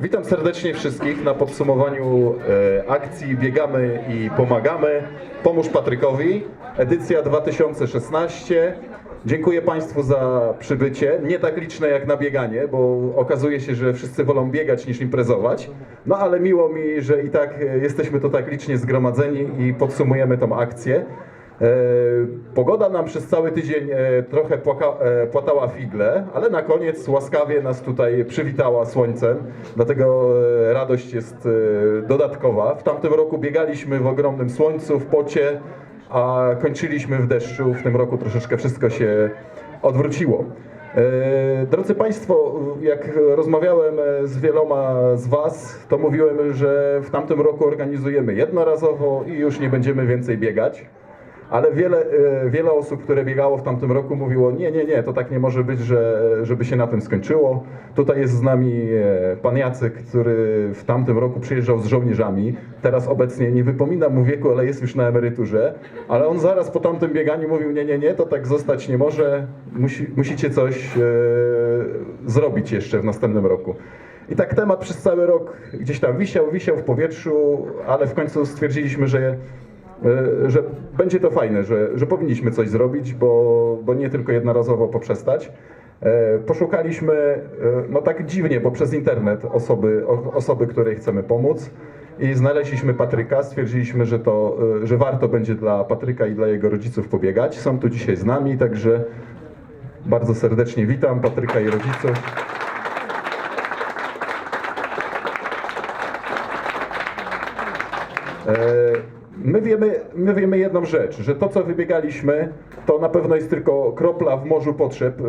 Witam serdecznie wszystkich na podsumowaniu e, akcji Biegamy i Pomagamy. Pomóż Patrykowi, edycja 2016. Dziękuję Państwu za przybycie. Nie tak liczne jak na bieganie, bo okazuje się, że wszyscy wolą biegać niż imprezować. No ale miło mi, że i tak e, jesteśmy tu tak licznie zgromadzeni i podsumujemy tą akcję. E, Pogoda nam przez cały tydzień e, trochę płaka, e, płatała figle, ale na koniec łaskawie nas tutaj przywitała słońcem, dlatego radość jest dodatkowa. W tamtym roku biegaliśmy w ogromnym słońcu, w pocie, a kończyliśmy w deszczu. W tym roku troszeczkę wszystko się odwróciło. Drodzy Państwo, jak rozmawiałem z wieloma z Was, to mówiłem, że w tamtym roku organizujemy jednorazowo i już nie będziemy więcej biegać. Ale wiele, e, wiele osób, które biegało w tamtym roku, mówiło: Nie, nie, nie, to tak nie może być, że, żeby się na tym skończyło. Tutaj jest z nami e, pan Jacek, który w tamtym roku przyjeżdżał z żołnierzami. Teraz obecnie nie wypominam mu wieku, ale jest już na emeryturze. Ale on zaraz po tamtym bieganiu mówił: Nie, nie, nie, to tak zostać nie może. Musi, musicie coś e, zrobić jeszcze w następnym roku. I tak temat przez cały rok gdzieś tam wisiał, wisiał w powietrzu, ale w końcu stwierdziliśmy, że że będzie to fajne, że, że powinniśmy coś zrobić, bo, bo nie tylko jednorazowo poprzestać. E, Poszukaliśmy, e, no tak dziwnie, bo przez internet osoby, osoby, której chcemy pomóc i znaleźliśmy Patryka, stwierdziliśmy, że to, e, że warto będzie dla Patryka i dla jego rodziców pobiegać. Są tu dzisiaj z nami, także bardzo serdecznie witam Patryka i rodziców. E, My wiemy, my wiemy jedną rzecz, że to co wybiegaliśmy, to na pewno jest tylko kropla w morzu potrzeb, e,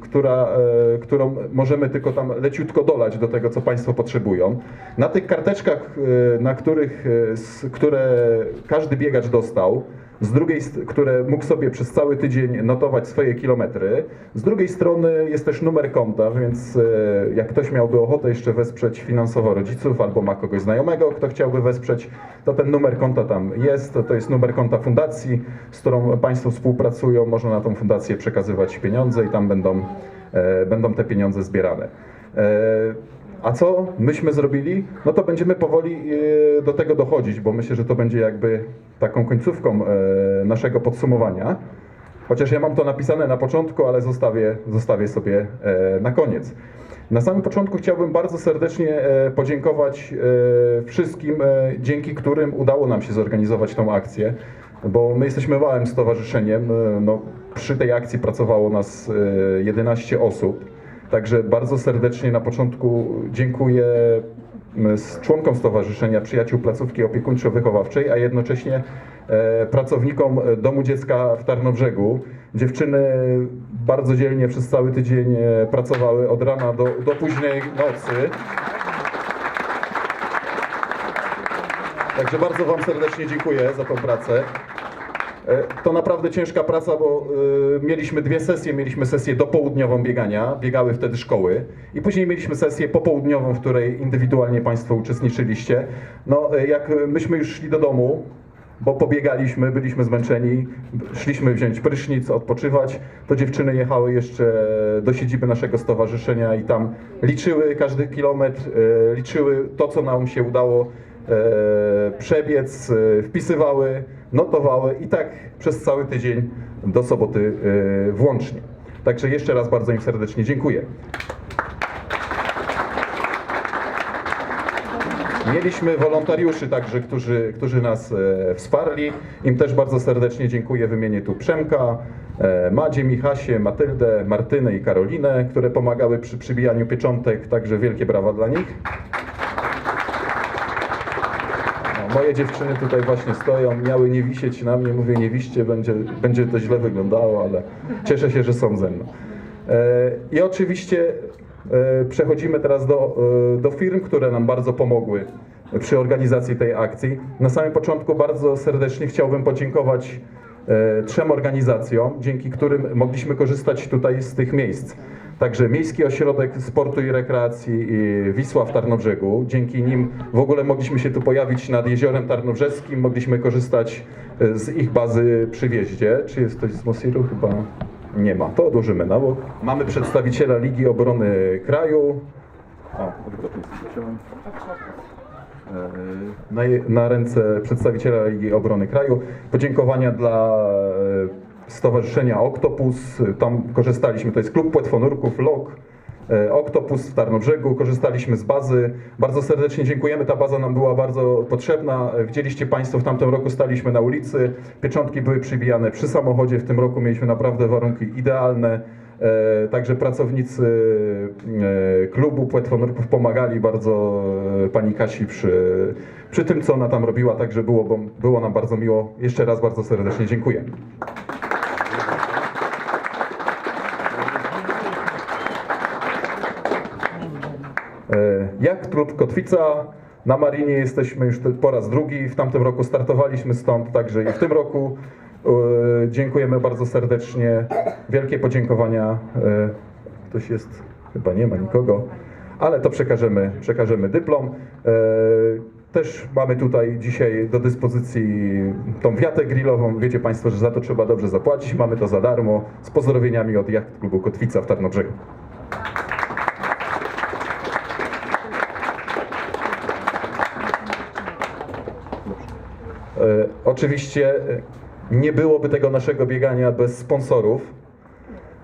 która, e, którą możemy tylko tam leciutko dolać do tego, co Państwo potrzebują. Na tych karteczkach, e, na których, s- które każdy biegacz dostał, z drugiej, które mógł sobie przez cały tydzień notować swoje kilometry. Z drugiej strony jest też numer konta, więc e, jak ktoś miałby ochotę jeszcze wesprzeć finansowo rodziców albo ma kogoś znajomego, kto chciałby wesprzeć, to ten numer konta tam jest. To, jest numer konta fundacji, z którą Państwo współpracują. Można na tą fundację przekazywać pieniądze i tam będą, e, będą te pieniądze zbierane. A co myśmy zrobili? No to będziemy powoli e, do tego dochodzić, bo myślę, że to będzie jakby taką końcówką e, naszego podsumowania. Chociaż ja mam to napisane na początku, ale zostawię, zostawię sobie e, na koniec. Na samym początku chciałbym bardzo serdecznie e, podziękować wszystkim, dzięki którym udało nam się zorganizować tą akcję, bo my jesteśmy małym stowarzyszeniem. No, przy tej akcji pracowało nas e, 11 osób. Także bardzo serdecznie na początku dziękuję z członkom Stowarzyszenia Przyjaciół Placówki Opiekuńczo-Wychowawczej, a jednocześnie e, pracownikom Domu Dziecka w Tarnobrzegu. Dziewczyny bardzo dzielnie przez cały tydzień e, pracowały od rana do, do późnej nocy. Także bardzo Wam serdecznie dziękuję za tą pracę. E, To naprawdę ciężka praca, bo y, mieliśmy dwie sesje. Mieliśmy sesję dopołudniową biegania, biegały wtedy szkoły, i później mieliśmy sesję popołudniową, w której indywidualnie Państwo uczestniczyliście. No, e, jak myśmy już szli do domu, bo pobiegaliśmy, byliśmy zmęczeni, szliśmy wziąć prysznic, odpoczywać, to dziewczyny jechały jeszcze do siedziby naszego stowarzyszenia i tam liczyły każdy kilometr, e, liczyły to, co nam się udało e, przebiec, e, wpisywały, notowały i tak przez cały tydzień do soboty e, włącznie. Także jeszcze raz bardzo im serdecznie dziękuję. Mieliśmy wolontariuszy także, którzy, którzy nas e, wsparli. Im też bardzo serdecznie dziękuję. Wymienię tu Przemka, e, Madzie, Michasie, Matyldę, Martynę i Karolinę, które pomagały przy przybijaniu pieczątek. Także wielkie brawa dla nich. No, moje dziewczyny tutaj właśnie stoją, miały nie wisieć na mnie. Mówię, nie wiście, będzie, będzie to źle wyglądało, ale cieszę się, że są ze mną. E, I oczywiście e, przechodzimy teraz do, e, do firm, które nam bardzo pomogły przy organizacji tej akcji. Na samym początku bardzo serdecznie chciałbym podziękować trzem organizacjom, dzięki którym mogliśmy korzystać tutaj z tych miejsc. Także Miejski Ośrodek Sportu i Rekreacji i Wisła w Tarnobrzegu. Dzięki nim w ogóle mogliśmy się tu pojawić nad Jeziorem Tarnobrzeskim, mogliśmy korzystać e, z ich bazy przy wjeździe. Czy jest ktoś z Mosiru? Chyba nie ma. To odłożymy na bok. Mamy przedstawiciela Ligi Obrony Kraju, Na, na ręce przedstawiciela Ligi Obrony Kraju. Podziękowania dla e, Stowarzyszenia Oktopus. Tam korzystaliśmy, to jest Klub Płetwonurków, LOK. e, Oktopus w Tarnobrzegu, korzystaliśmy z bazy. Bardzo serdecznie dziękujemy, ta baza nam była bardzo potrzebna. E, Widzieliście Państwo, w tamtym roku staliśmy na ulicy, pieczątki były przybijane przy samochodzie, w tym roku mieliśmy naprawdę warunki idealne. E, Także pracownicy klubu płetwonurków pomagali bardzo pani Kasi przy, przy tym, co ona tam robiła, także było, było nam bardzo miło. Jeszcze raz bardzo serdecznie dziękuję. Jak klub Kotwica na Marinie jesteśmy już po raz drugi. W tamtym roku startowaliśmy stąd, także i w tym roku e, dziękujemy bardzo serdecznie. Wielkie podziękowania. E, Ktoś jest, chyba nie ma nikogo, ale to przekażemy, przekażemy dyplom. E, Też mamy tutaj dzisiaj do dyspozycji tą wiatę grillową. Wiecie Państwo, że za to trzeba dobrze zapłacić. Mamy to za darmo z pozdrowieniami od Jacht Klubu Kotwica w Tarnobrzegu. Oczywiście e, nie byłoby tego naszego biegania bez sponsorów,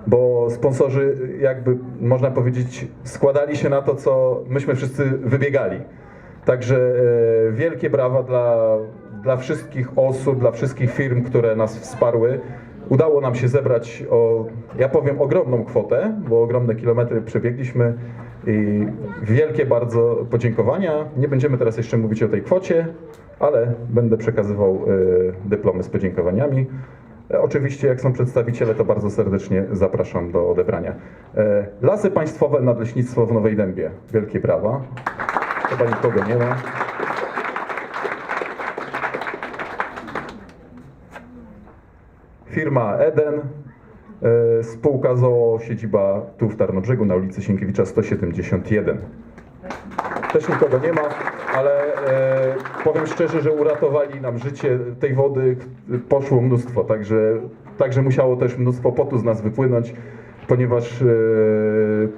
bo sponsorzy e, jakby można powiedzieć składali się na to, co myśmy wszyscy wybiegali. Także e, wielkie brawa dla, dla wszystkich osób, dla wszystkich firm, które nas wsparły. Udało nam się zebrać o, ja powiem, ogromną kwotę, bo ogromne kilometry przebiegliśmy i wielkie bardzo podziękowania. Nie będziemy teraz jeszcze mówić o tej kwocie, ale będę przekazywał e, dyplomy z podziękowaniami. E, Oczywiście, jak są przedstawiciele, to bardzo serdecznie zapraszam do odebrania. E, Lasy Państwowe Nadleśnictwo w Nowej Dębie. Wielkie brawa. Chyba nikogo nie ma. Firma Eden, spółka ZOO, siedziba tu w Tarnobrzegu na ulicy Sienkiewicza 171. Też nikogo nie ma, ale e, powiem szczerze, że uratowali nam życie. Tej wody poszło mnóstwo, także, także musiało też mnóstwo potu z nas wypłynąć, ponieważ, e,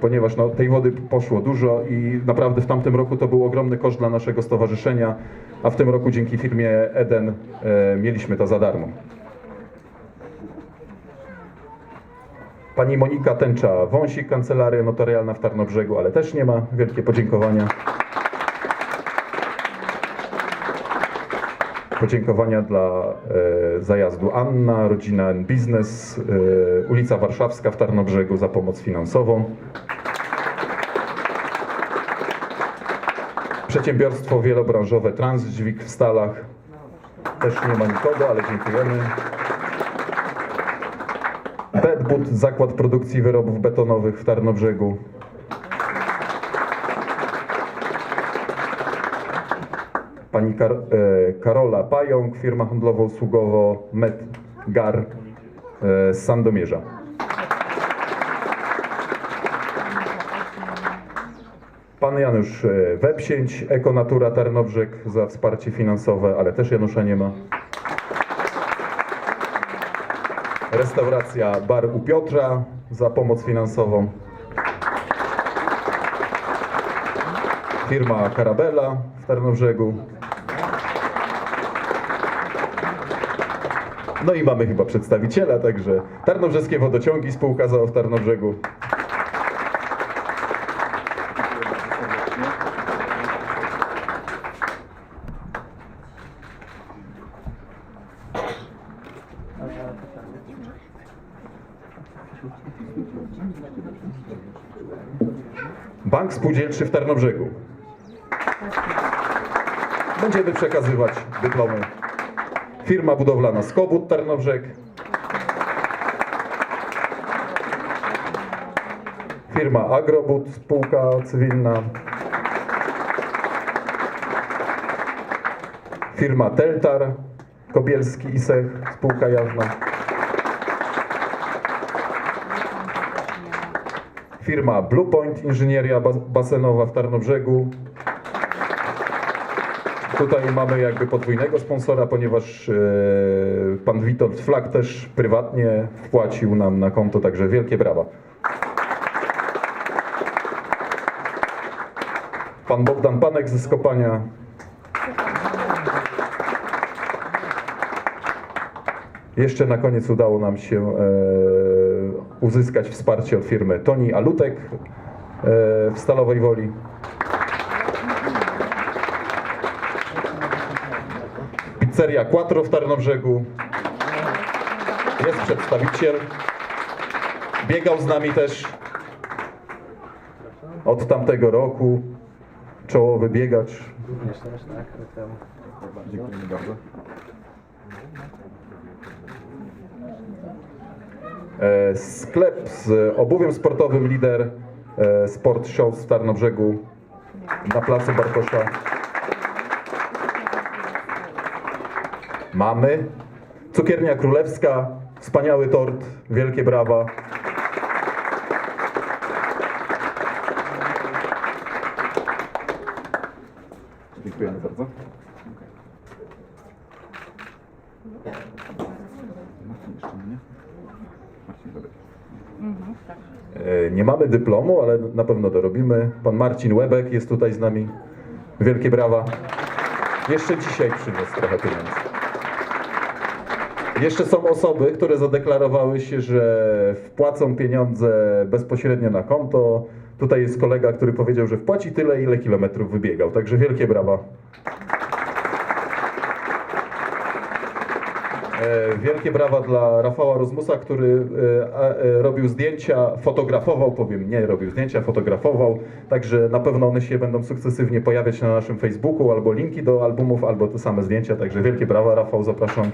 ponieważ no, tej wody poszło dużo i naprawdę w tamtym roku to był ogromny koszt dla naszego stowarzyszenia, a w tym roku dzięki firmie Eden e, mieliśmy to za darmo. Pani Monika Tęcza, Wąsik, Kancelaria Notarialna w Tarnobrzegu, ale też nie ma. Wielkie podziękowania. Podziękowania dla e, zajazdu Anna, Rodzina and Biznes, e, ulica Warszawska w Tarnobrzegu za pomoc finansową. Przedsiębiorstwo wielobranżowe Transdźwig w Stalach. Też nie ma nikogo, ale dziękujemy. Bedbud, zakład produkcji wyrobów betonowych w Tarnobrzegu. Pani Kar e, Karola Pająk, firma handlowo-usługowo Medgar e, z Sandomierza. Pan Janusz e, Websięć, Ekonatura Tarnobrzeg za wsparcie finansowe, ale też Janusza nie ma. Restauracja Bar u Piotra za pomoc finansową. Firma Karabela w Tarnobrzegu. No i mamy chyba przedstawiciela, także Tarnobrzeskie Wodociągi, spółka ZOO w Tarnobrzegu. Bank Spółdzielczy w Tarnobrzegu. Będziemy przekazywać dyplomy. Firma budowlana Skobut Tarnobrzeg. Firma Agrobud, spółka cywilna. Firma Teltar, Kobielski Isech, spółka jawna. Firma Bluepoint Inżynieria Bas- Basenowa w Tarnobrzegu. Tutaj mamy jakby podwójnego sponsora, ponieważ e, pan Witold Flak też prywatnie wpłacił nam na konto, także wielkie brawa. Pan Bogdan Panek ze Skopania. Jeszcze na koniec udało nam się e, uzyskać wsparcie od firmy Toni Alutek e, w Stalowej Woli. Pizzeria Quattro w Tarnobrzegu. Jest przedstawiciel. Biegał z nami też od tamtego roku. Czołowy biegacz. Również też, tak? Dziękujemy bardzo. E, Sklep z obuwiem sportowym Lider e, Sport Shows w Tarnobrzegu na placu Bartosza. Mamy. Cukiernia Królewska, wspaniały tort, wielkie brawa. Dziękujemy bardzo. E, Nie mamy dyplomu, ale na pewno dorobimy. Pan Marcin Łebek jest tutaj z nami. Wielkie brawa. Jeszcze dzisiaj przyniósł trochę pieniędzy. Jeszcze są osoby, które zadeklarowały się, że wpłacą pieniądze bezpośrednio na konto. Tutaj jest kolega, który powiedział, że wpłaci tyle, ile kilometrów wybiegał. Także wielkie brawa. Wielkie brawa dla Rafała Rozmusa, który e, e, robił zdjęcia, fotografował, powiem nie, robił zdjęcia, fotografował, także na pewno one się będą sukcesywnie pojawiać na naszym Facebooku, albo linki do albumów, albo te same zdjęcia, także wielkie brawa Rafał, zapraszam.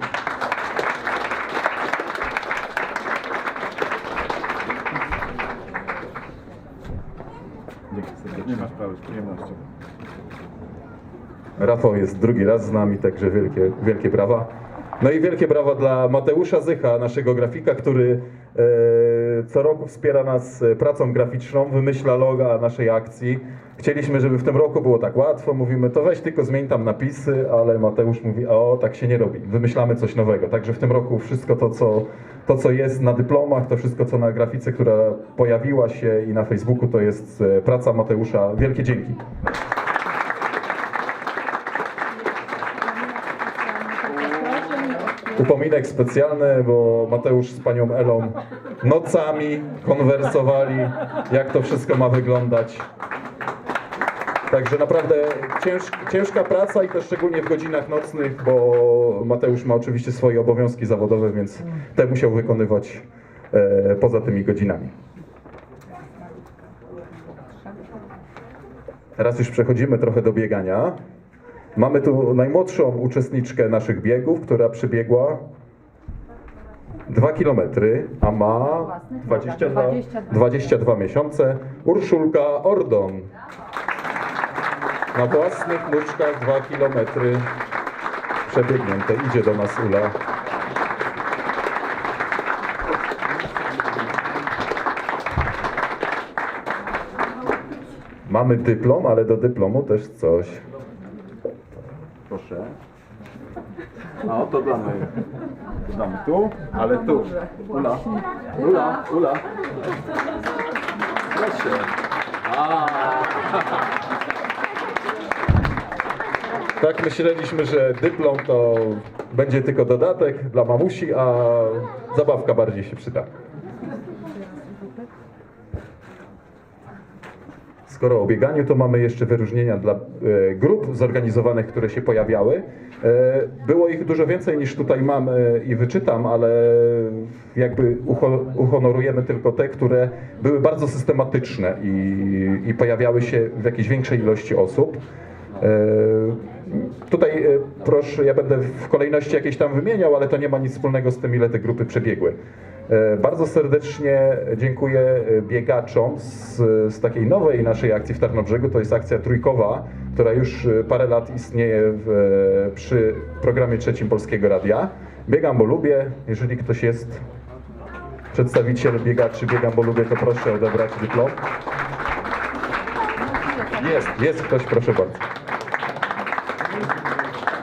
Dzięki serdecznie. Nie masz sprawy, z przyjemnością. Rafał jest drugi raz z nami, także wielkie, wielkie brawa. No i wielkie brawa dla Mateusza Zycha, naszego grafika, który e, co roku wspiera nas e, pracą graficzną, wymyśla loga naszej akcji. Chcieliśmy, żeby w tym roku było tak łatwo. Mówimy, to weź tylko zmień tam napisy, ale Mateusz mówi, o tak się nie robi. Wymyślamy coś nowego. Także w tym roku wszystko to, co, to, co jest na dyplomach, to wszystko, co na grafice, która pojawiła się i na Facebooku, to jest e, praca Mateusza. Wielkie dzięki. Upominek specjalny, bo Mateusz z panią Elą nocami konwersowali, jak to wszystko ma wyglądać. Także naprawdę cięż, ciężka praca i to szczególnie w godzinach nocnych, bo Mateusz ma oczywiście swoje obowiązki zawodowe, więc te musiał wykonywać e, poza tymi godzinami. Teraz już przechodzimy trochę do biegania. Mamy tu najmłodszą uczestniczkę naszych biegów, która przebiegła 2 km, a ma 22, 22 miesiące. Urszulka Ordon. Na własnych nóżkach 2 km przebiegnięte. Idzie do nas Ula. Mamy dyplom, ale do dyplomu też coś. Proszę. A oto damy. Damy tu, ale tu. Ula. Ula, ula. Proszę. Tak myśleliśmy, że dyplom to będzie tylko dodatek dla mamusi, a zabawka bardziej się przyda. Skoro o bieganiu, to mamy jeszcze wyróżnienia dla e, grup zorganizowanych, które się pojawiały. E, było ich dużo więcej niż tutaj mam e, i wyczytam, ale jakby uho, uhonorujemy tylko te, które były bardzo systematyczne i, i pojawiały się w jakiejś większej ilości osób. Tutaj proszę, ja będę w kolejności jakieś tam wymieniał, ale to nie ma nic wspólnego z tym, ile te grupy przebiegły. E, Bardzo serdecznie dziękuję e, biegaczom z, z takiej nowej naszej akcji w Tarnobrzegu. To jest akcja trójkowa, która już e, parę lat istnieje w, przy programie trzecim Polskiego Radia. Biegam, bo lubię. Jeżeli ktoś jest przedstawiciel biegaczy Biegam, bo lubię, to proszę odebrać dyplom. Jest, jest ktoś, proszę bardzo.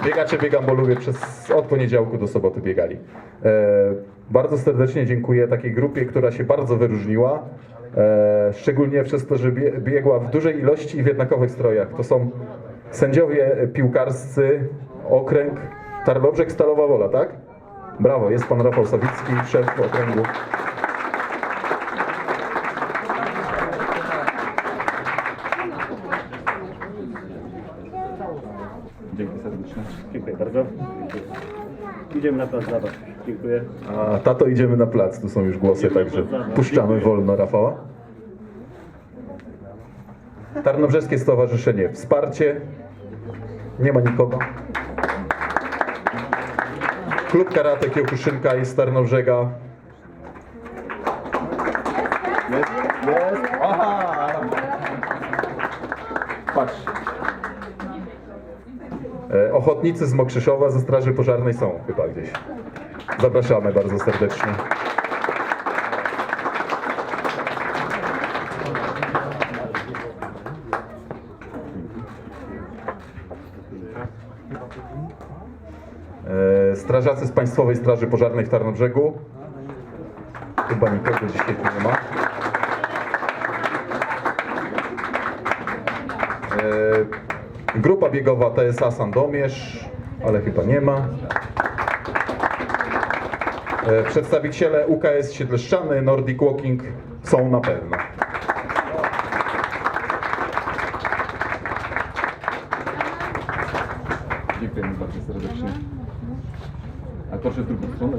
Biegacze biegam, bo lubię przez od poniedziałku do soboty biegali. E, bardzo serdecznie dziękuję takiej grupie, która się bardzo wyróżniła. e, szczególnie przez to, że bie- biegła w dużej ilości i w jednakowych strojach. To są sędziowie piłkarscy, okręg Tarnobrzeg Stalowa Wola, tak? Brawo, jest pan Rafał Sawicki, szef okręgu. Dzięki serdeczne. Dziękuję bardzo. Idziemy na plac zabaw. Dziękuję. A tato idziemy na plac, tu są już głosy, także puszczamy wolno Rafała. Tarnobrzeskie Stowarzyszenie Wsparcie. Nie ma nikogo. Klub Karate Kiełkuszynka jest z Tarnobrzega. Jest, jest. Aha! Patrz. E, Ochotnicy z Mokrzyszowa ze Straży Pożarnej są chyba gdzieś. Zapraszamy bardzo serdecznie. E, Strażacy z Państwowej Straży Pożarnej w Tarnobrzegu. Chyba nikogo dzisiaj tu nie ma. Grupa biegowa TSA Sandomierz, ale chyba nie ma. E, Przedstawiciele UKS Siedleszczany, Nordic Walking są na pewno. Dziękujemy bardzo serdecznie. A proszę drugą stronę.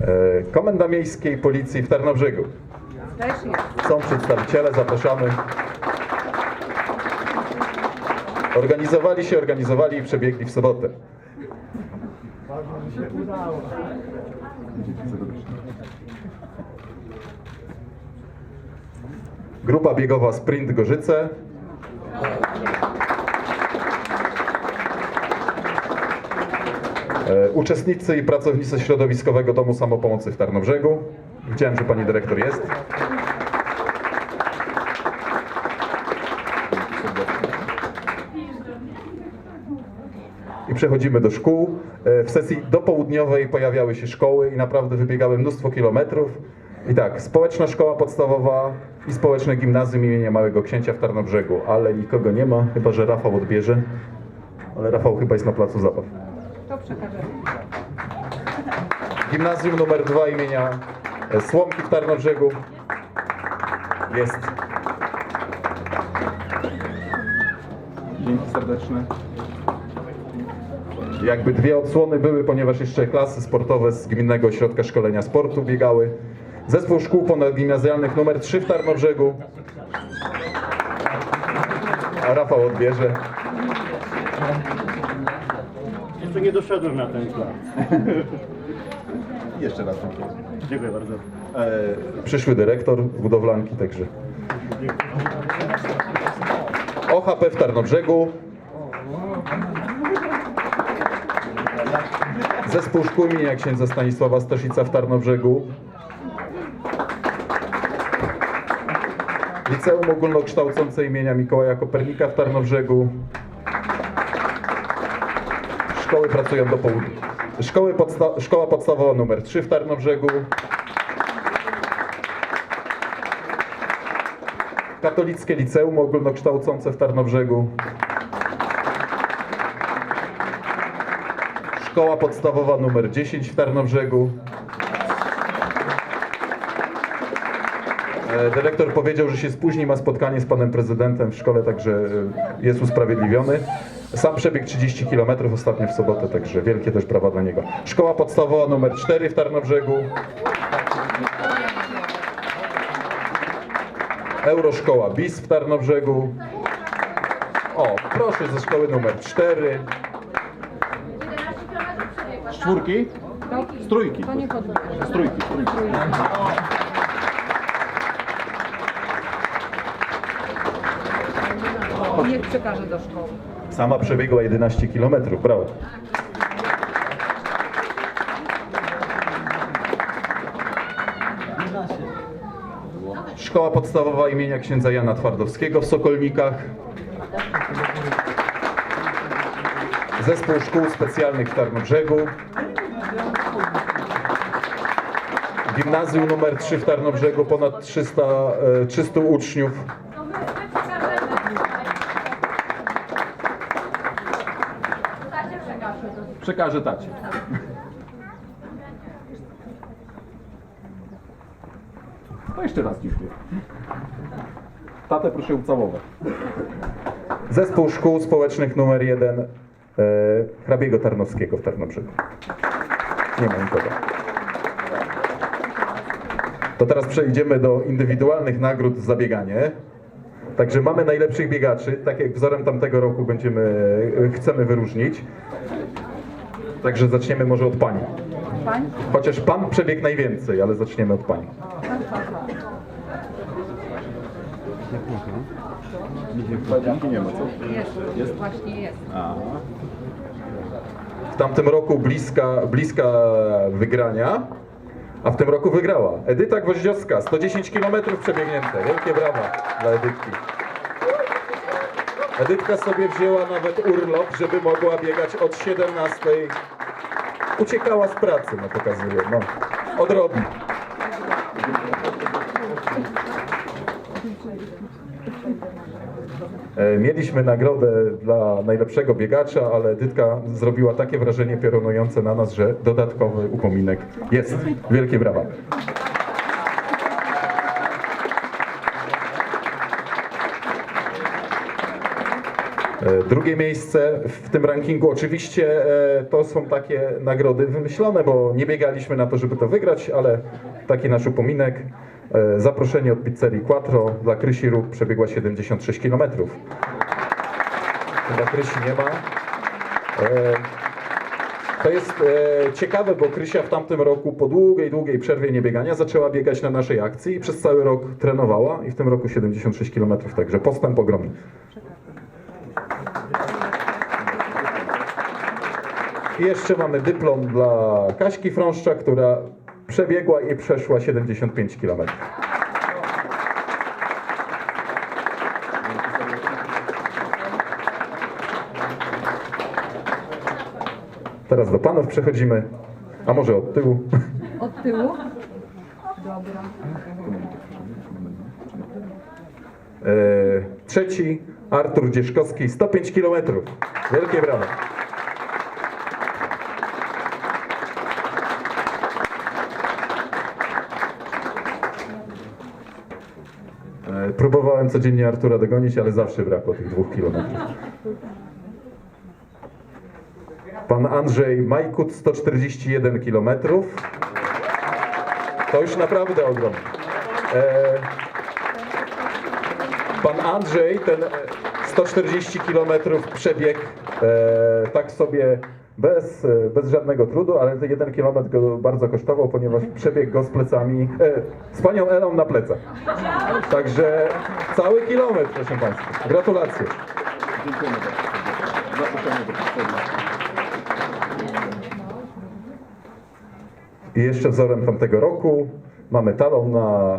E, Komenda Miejskiej Policji w Tarnobrzegu. Są przedstawiciele, zapraszamy. Organizowali się, organizowali i przebiegli w sobotę. Dzięki serdecznie. Grupa biegowa Sprint Gorzyce. E, Uczestnicy i pracownicy Środowiskowego Domu Samopomocy w Tarnobrzegu. Widziałem, że pani dyrektor jest. I przechodzimy do szkół. E, W sesji dopołudniowej pojawiały się szkoły i naprawdę wybiegały mnóstwo kilometrów. I tak, społeczna szkoła podstawowa i społeczne gimnazjum imienia Małego Księcia w Tarnobrzegu, ale nikogo nie ma, chyba że Rafał odbierze. Ale Rafał chyba jest na placu zabaw. To przekażemy. Gimnazjum numer 2 imienia Słomki w Tarnobrzegu. Jest. Dzięki serdeczne. Jakby dwie odsłony były, ponieważ jeszcze klasy sportowe z Gminnego Ośrodka Szkolenia Sportu biegały. Zespół szkół ponadgimnazjalnych numer 3 w Tarnobrzegu. A Rafał odbierze. Jeszcze nie doszedłem na ten plan. Jeszcze raz dziękuję. Dziękuję bardzo. E, przyszły dyrektor budowlanki, także. OHP w Tarnobrzegu. Zespół szkół imienia księdza Stanisława Staszica w Tarnobrzegu. Liceum Ogólnokształcące imienia Mikołaja Kopernika w Tarnobrzegu. Szkoły pracują do południa. Szkoły podsta- Szkoła podstawowa numer 3 w Tarnobrzegu. Katolickie Liceum Ogólnokształcące w Tarnobrzegu. Szkoła podstawowa numer 10 w Tarnobrzegu. E, Dyrektor powiedział, że się spóźni, ma spotkanie z panem prezydentem w szkole, także e, jest usprawiedliwiony. Sam przebieg 30 km ostatnio w sobotę, także wielkie też brawa dla niego. Szkoła podstawowa numer 4 w Tarnobrzegu. Euroszkoła BIS w Tarnobrzegu. O, proszę ze szkoły numer 4. Z czwórki? Z trójki. Z trójki. Niech przekaże do szkoły. Sama przebiegła 11 km, brawo. Szkoła podstawowa imienia księdza Jana Twardowskiego w Sokolnikach. Zespół szkół specjalnych w Tarnobrzegu. Gimnazjum numer 3 w Tarnobrzegu, ponad 300, e, 300 uczniów. Przekażę tacie. To jeszcze raz dziękuję. Tatę proszę ucałować. Zespół Szkół Społecznych numer 1 e, hrabiego Tarnowskiego w Tarnobrzegu. Nie ma nikogo. To teraz przejdziemy do indywidualnych nagród za bieganie. Także mamy najlepszych biegaczy, tak jak wzorem tamtego roku będziemy, e, chcemy wyróżnić. Także zaczniemy może od pani. Chociaż pan przebiegł najwięcej, ale zaczniemy od pani. Dzięki nie ma, co? Jest. Jest? Właśnie jest. A, W tamtym roku bliska, bliska wygrania, a w tym roku wygrała. Edyta Gwoździowska, 110 km przebiegnięte. Wielkie brawa dla Edytki. Edytka sobie wzięła nawet urlop, żeby mogła biegać od 17. Uciekała z pracy, no pokazuje. No, odrobi. E, Mieliśmy nagrodę dla najlepszego biegacza, ale Edytka zrobiła takie wrażenie piorunujące na nas, że dodatkowy upominek jest. Wielkie brawa. Drugie miejsce w tym rankingu oczywiście e, to są takie nagrody wymyślone, bo nie biegaliśmy na to, żeby to wygrać, ale taki nasz upominek. E, Zaproszenie od pizzerii Quattro dla Krysi Ruch przebiegła 76 km. Chyba Krysi nie ma. E, To jest e, ciekawe, bo Krysia w tamtym roku po długiej, długiej przerwie niebiegania zaczęła biegać na naszej akcji i przez cały rok trenowała i w tym roku 76 km, także postęp ogromny. Jeszcze mamy dyplom dla Kaśki Frąszcza, która przebiegła i przeszła 75 km. Teraz do panów przechodzimy, a może od tyłu. Od tyłu? Dobra. E, trzeci Artur Dzieszkowski, 105 km. Wielkie brawa. Próbowałem codziennie Artura dogonić, ale zawsze brakło tych dwóch kilometrów. Pan Andrzej Majkut, 141 km. To już naprawdę ogromne. E, Pan Andrzej ten e, 140 km przebieg e, tak sobie bez, bez żadnego trudu, ale ten jeden kilometr go bardzo kosztował, ponieważ przebieg go z plecami, e, z panią Elą na plecach. Także cały kilometr, proszę Państwa. Gratulacje. dziękujemy. I jeszcze wzorem tamtego roku mamy talon na,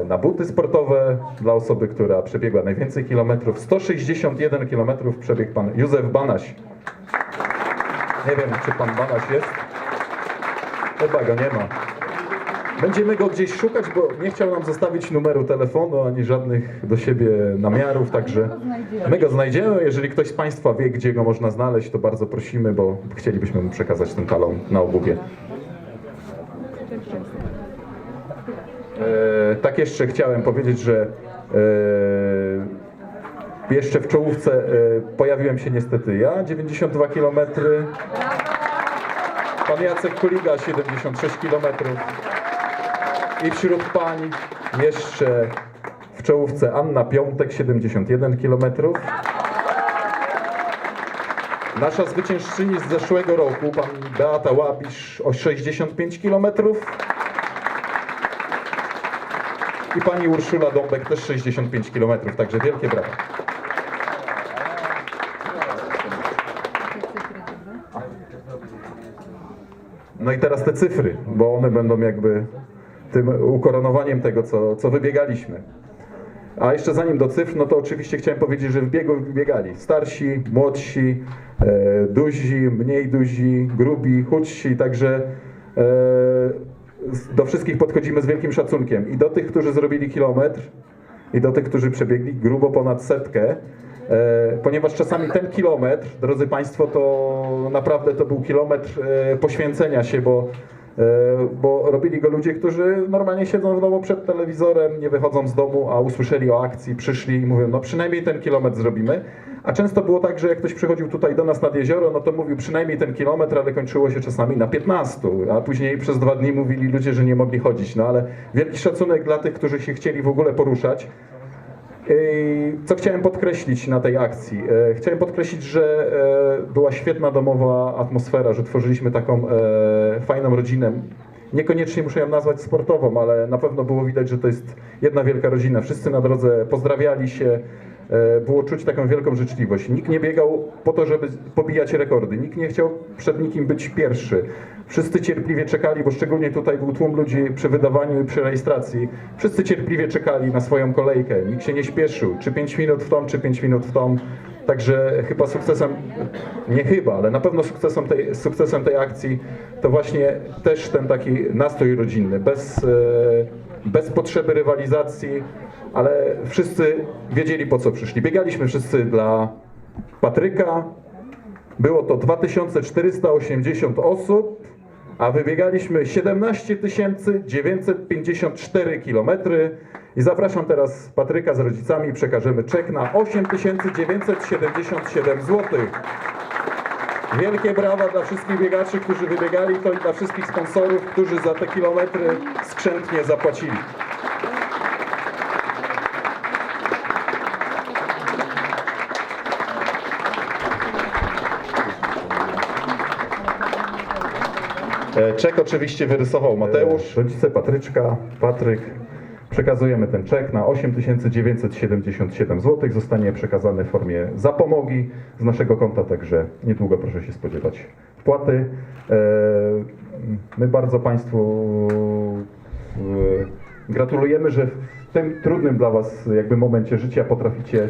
e, na buty sportowe dla osoby, która przebiegła najwięcej kilometrów. 161 kilometrów przebiegł pan Józef Banaś. Nie wiem, czy pan Banaś jest. Chyba go nie ma. Będziemy go gdzieś szukać, bo nie chciał nam zostawić numeru telefonu ani żadnych do siebie namiarów, także my go znajdziemy. Jeżeli ktoś z Państwa wie, gdzie go można znaleźć, to bardzo prosimy, bo chcielibyśmy mu przekazać ten talon na obuwie. E, tak jeszcze chciałem powiedzieć, że e, jeszcze w czołówce e, pojawiłem się niestety ja, 92 km. Pan Jacek Kuliga, 76 km. I wśród pań jeszcze w czołówce Anna Piątek, 71 km. Nasza zwyciężczyni z zeszłego roku, pani Beata Łapisz, o 65 km. I pani Urszula Dąbek też 65 km, także wielkie brawa. No i teraz te cyfry, bo one będą jakby tym ukoronowaniem tego, co, co wybiegaliśmy. A jeszcze zanim do cyfr, no to oczywiście chciałem powiedzieć, że w biegu biegali starsi, młodsi, e, duzi, mniej duzi, grubi, chudsi, także e, do wszystkich podchodzimy z wielkim szacunkiem. I do tych, którzy zrobili kilometr, i do tych, którzy przebiegli grubo ponad setkę. E, ponieważ czasami ten kilometr, drodzy Państwo, to naprawdę to był kilometr e, poświęcenia się, bo, e, bo robili go ludzie, którzy normalnie siedzą w domu przed telewizorem, nie wychodzą z domu, a usłyszeli o akcji, przyszli i mówią, no przynajmniej ten kilometr zrobimy. A często było tak, że jak ktoś przychodził tutaj do nas nad jezioro, no to mówił przynajmniej ten kilometr, ale kończyło się czasami na 15, a później przez dwa dni mówili ludzie, że nie mogli chodzić. No ale wielki szacunek dla tych, którzy się chcieli w ogóle poruszać. Co chciałem podkreślić na tej akcji? Yy, Chciałem podkreślić, że yy, była świetna domowa atmosfera, że tworzyliśmy taką yy, fajną rodzinę. Niekoniecznie muszę ją nazwać sportową, ale na pewno było widać, że to jest jedna wielka rodzina. Wszyscy na drodze pozdrawiali się, było czuć taką wielką życzliwość. Nikt nie biegał po to, żeby pobijać rekordy, nikt nie chciał przed nikim być pierwszy. Wszyscy cierpliwie czekali, bo szczególnie tutaj był tłum ludzi przy wydawaniu i przy rejestracji. Wszyscy cierpliwie czekali na swoją kolejkę. Nikt się nie śpieszył. Czy 5 minut w tą, czy 5 minut w tą. Także chyba sukcesem, nie chyba, ale na pewno sukcesem tej, sukcesem tej akcji to właśnie też ten taki nastrój rodzinny, bez, e, bez potrzeby rywalizacji, ale wszyscy wiedzieli po co przyszli. Biegaliśmy wszyscy dla Patryka, było to 2480 osób, a wybiegaliśmy 17 954 km. I zapraszam teraz Patryka z rodzicami, przekażemy czek na 8977 zł. Wielkie brawa dla wszystkich biegaczy, którzy wybiegali to i dla wszystkich sponsorów, którzy za te kilometry skrzętnie zapłacili. Czek oczywiście wyrysował Mateusz, rodzice Patryczka, Patryk. Przekazujemy ten czek na 8977 zł. Zostanie przekazany w formie zapomogi z naszego konta, także niedługo proszę się spodziewać wpłaty. E, My bardzo Państwu e, gratulujemy, że w tym trudnym dla Was jakby momencie życia potraficie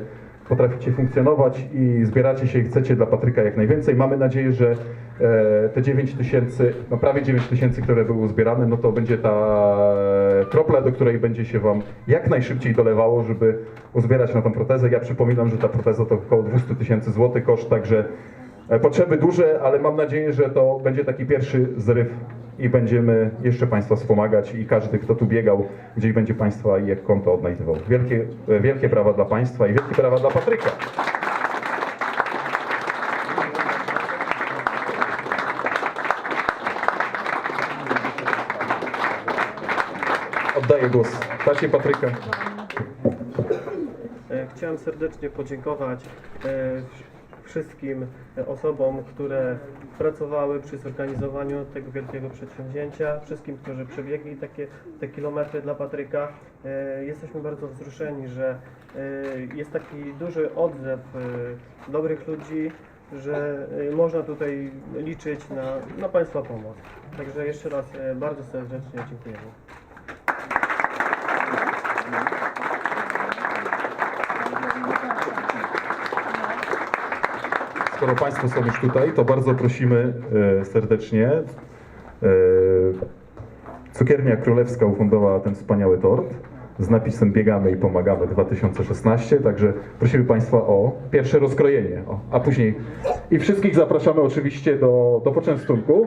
potraficie funkcjonować i zbieracie się i chcecie dla Patryka jak najwięcej. Mamy nadzieję, że e, te 9 tysięcy, no prawie 9 tysięcy, które były uzbierane, no to będzie ta kropla, do której będzie się Wam jak najszybciej dolewało, żeby uzbierać na tą protezę. Ja przypominam, że ta proteza to około 200 tysięcy złotych koszt, także e, potrzeby duże, ale mam nadzieję, że to będzie taki pierwszy zryw i będziemy jeszcze Państwa wspomagać i każdy, kto tu biegał, gdzieś będzie Państwa i jak konto odnajdywał. Wielkie, e, wielkie brawa dla Państwa i wielkie brawa dla Patryka. Oddaję głos tacie Patryka. E, Chciałem serdecznie podziękować e, wszystkim osobom, które pracowały przy zorganizowaniu tego wielkiego przedsięwzięcia, wszystkim, którzy przebiegli takie te kilometry dla Patryka. E, Jesteśmy bardzo wzruszeni, że e, jest taki duży odzew e, dobrych ludzi, że można tutaj liczyć na, na Państwa pomoc. Także jeszcze raz bardzo serdecznie dziękujemy. Skoro Państwo są już tutaj, to bardzo prosimy e, serdecznie. E, Cukiernia Królewska ufundowała ten wspaniały tort z napisem Biegamy i Pomagamy 2016, także prosimy Państwa o pierwsze rozkrojenie, o, a później i wszystkich zapraszamy oczywiście do, do poczęstunku.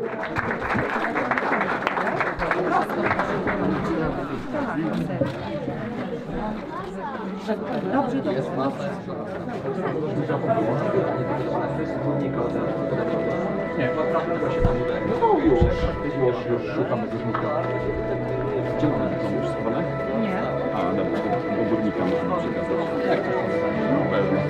Dobrze, dobrze. Nie, naprawdę to się tam udaje. No już, już, już szukamy górnika. Gdzie mamy to już schowane? Nie. A, dobra, to do górnika możemy przekazać. To? No pewnie.